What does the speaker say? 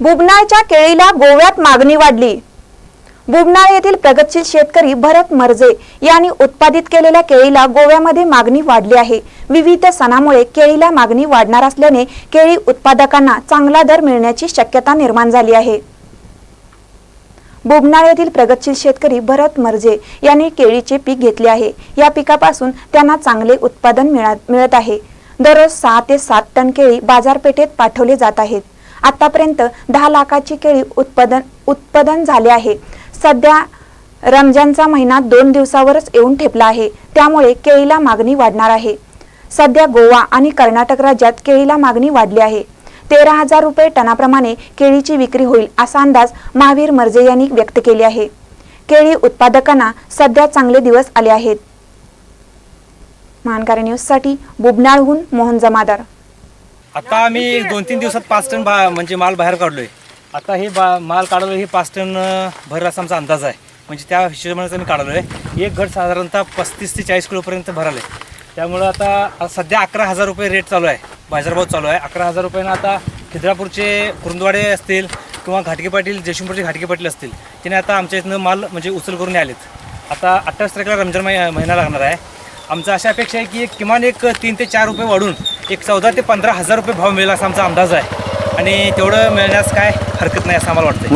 बुबनाळच्या केळीला गोव्यात मागणी वाढली. बुबनाळ येथील प्रगतशील शेतकरी भरत मर्जे यांनी उत्पादित केलेल्या केळीला गोव्यामध्ये मागणी वाढली आहे. विविध सणामुळे केळीला मागणी वाढणार असल्याने केळी उत्पादकांना चांगला दर मिळण्याची शक्यता निर्माण झाली आहे. बुबनाळ येथील प्रगतशील शेतकरी भरत मर्जे यांनी केळीचे पीक घेतले आहे. या पिकापासून त्यांना चांगले उत्पादन मिळत आहे. दररोज सहा ते सात टन केळी बाजारपेठेत पाठवले जात आहेत. आतापर्यंत दहा लाखाची केळी उत्पादन उत्पादन झाले आहे. सध्या रमजानचा महिना दोन दिवसावरच येऊन ठेपला आहे. त्यामुळे केळीला मागणी वाढणार आहे. सध्या गोवा आणि कर्नाटक राज्यात केळीला मागणी वाढली आहे. तेरा हजार रुपये टनाप्रमाणे केळीची विक्री होईल असा अंदाज महावीर मर्जे यांनी व्यक्त केली आहे. केळी उत्पादकांना सध्या चांगले दिवस आले आहेत. महानकारी न्यूजसाठी बुबनाळहून मोहन जमादार. आता आम्ही दोन तीन दिवसात पाच टन बा म्हणजे माल बाहेर काढलोय. आता हे बा माल काढलो हे पाच टन भर असा आमचा अंदाज आहे. म्हणजे त्या हिशोबानेच आम्ही काढलो आहे एक घट साधारणतः पस्तीस ते चाळीस किलोपर्यंत भरालं आहे त्यामुळं आता सध्या अकरा हजार रुपये रेट चालू आहे. बाजारभाव चालू आहे. अकरा हजार रुपयानं आता खिद्रापूरचे कुरुंदवाडे असतील किंवा घाटके पाटील जयशिंपूरचे घाटके पाटील असतील त्याने आता आमच्या इथनं माल म्हणजे उचल करून आलेत आता अठ्ठावीस तारखेला रमजान महि- महिना लागणार आहे. आमचं अशी अपेक्षा आहे की एक किमान एक तीन ते चार रुपये वाढून एक चौदा ते पंधरा हजार रुपये भाव मिळेल असा आमचा अंदाज आहे. आणि तेवढं मिळण्यास काय हरकत नाही असं आम्हाला वाटतं